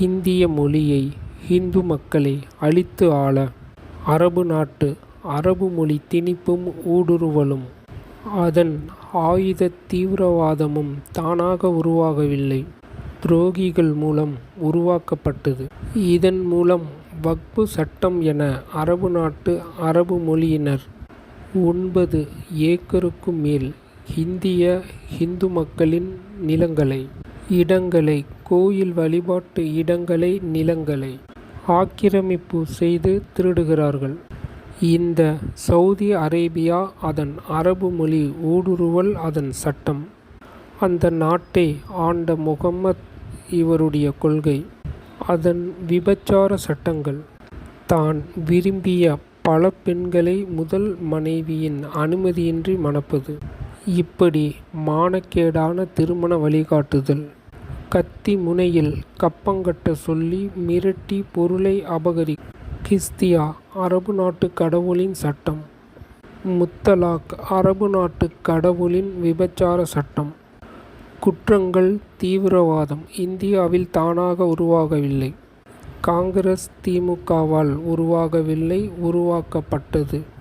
இந்திய மொழியை ஹிந்து மக்களை அழித்து ஆள. அரபு நாட்டு அரபு மொழி திணிப்பும் ஊடுருவலும். அதன் ஆயுத தீவிரவாதமும் தானாக உருவாகவில்லை. துரோகிகள் மூலம் உருவாக்கப்பட்டது. இதன் மூலம் வக்பு சட்டம் என அரபு நாட்டு அரபு மொழியினர் ஒன்பது ஏக்கருக்கும் மேல் இந்திய ஹிந்து மக்களின் நிலங்களை இடங்களை கோயில் வழிபாட்டு இடங்களை நிலங்களை ஆக்கிரமிப்பு செய்து திருடுகிறார்கள். இந்த சவுதி அரேபியா அதன் அரபு மொழி ஊடுருவல் அதன் சட்டம். அந்த நாட்டை ஆண்ட முகம்மத் இவருடைய கொள்கை. அதன் விபச்சார சட்டங்கள். தான் விரும்பிய பல பெண்களை முதல் மனைவியின் அனுமதியின்றி மணப்பது. இப்படி மானக்கேடான திருமண வழிகாட்டுதல். கத்தி முனையில் கப்பங்கட்ட சொல்லி மிரட்டி பொருளை அபகரி. கிஸ்தியா அரபு நாட்டு கடவுளின் சட்டம். முத்தலாக் அரபு நாட்டு கடவுளின் விபச்சார சட்டம். குற்றங்கள் தீவிரவாதம் இந்தியாவில் தானாக உருவாகவில்லை. காங்கிரஸ் திமுகவால் உருவாகவில்லை உருவாக்கப்பட்டது.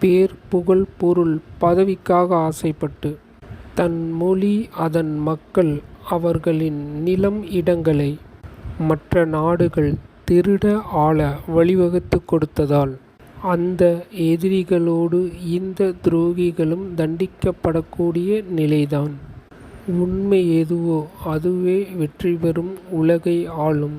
பேர் புகழ் பொருள் பதவிக்காக ஆசைப்பட்டு. தன் மொழி அதன் மக்கள் அவர்களின் நிலம் இடங்களை மற்ற நாடுகள் திருட ஆள வழிவகுத்துக் கொடுத்ததால் அந்த எதிரிகளோடு இந்த துரோகிகளும் தண்டிக்கப்படக்கூடிய நிலைதான். உண்மை எதுவோ அதுவே வெற்றி பெறும் உலகை ஆளும்